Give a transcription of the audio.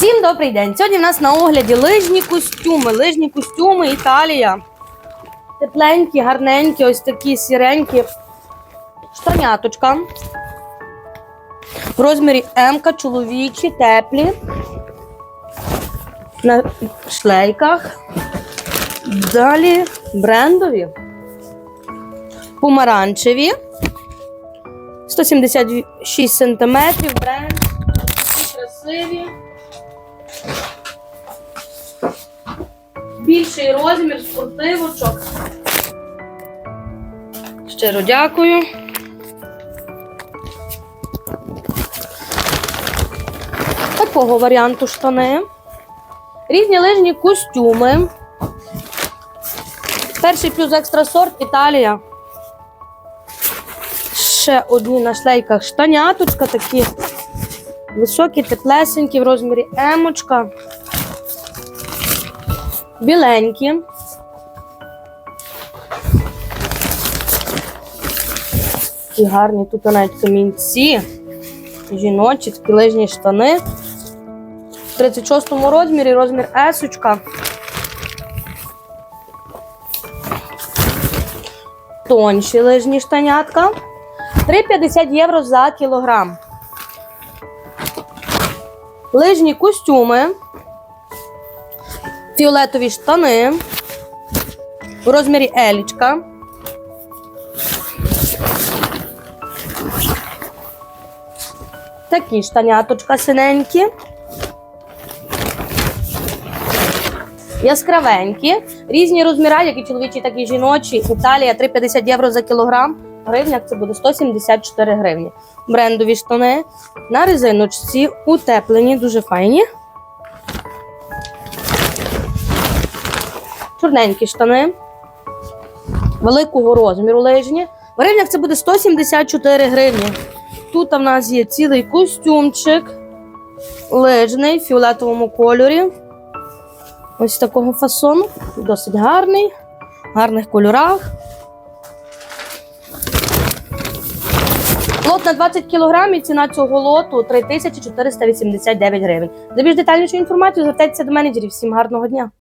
Всім добрий день! Сьогодні в нас на огляді лижні костюми. Лижні костюми Італія. Тепленькі, гарненькі, ось такі сіренькі. Штаняточка. В розмірі М, чоловічі, теплі. На шлейках. Далі брендові. Помаранчеві. 176 сантиметрів. Бренд. Більший розмір спортивочок. Щиро дякую. Такого варіанту штани. Різні лижні костюми. Перший плюс екстрасорт Італія. Ще одні на шлейках штаняточка, такі високі, теплесенькі в розмірі емочка. Біленькі. Такі гарні тут навіть камінці. Жіночі, такі лижні штани. В 36-му розмірі, розмір есочка. Тонші лижні штанятка. 3,50 євро за кілограм. Лижні костюми. Фіолетові штани. В розмірі елічка. Такі штаняточка синенькі. Яскравенькі. Різні розміри, як і чоловічі, так і жіночі. Італія 3,50 євро за кілограм. Гривнях це буде 174 гривні. Брендові штани на резиночці утеплені, дуже файні. Чорненькі штани. Великого розміру лижні. В гривнях це буде 174 гривні. Тут в нас є цілий костюмчик лижний в фіолетовому кольорі. Ось такого фасону. Досить гарний, в гарних кольорах. Лот на 20 кг і ціна цього лоту 3489 гривень. За більш детальнішу інформацію звертайтеся до менеджерів. Всім гарного дня!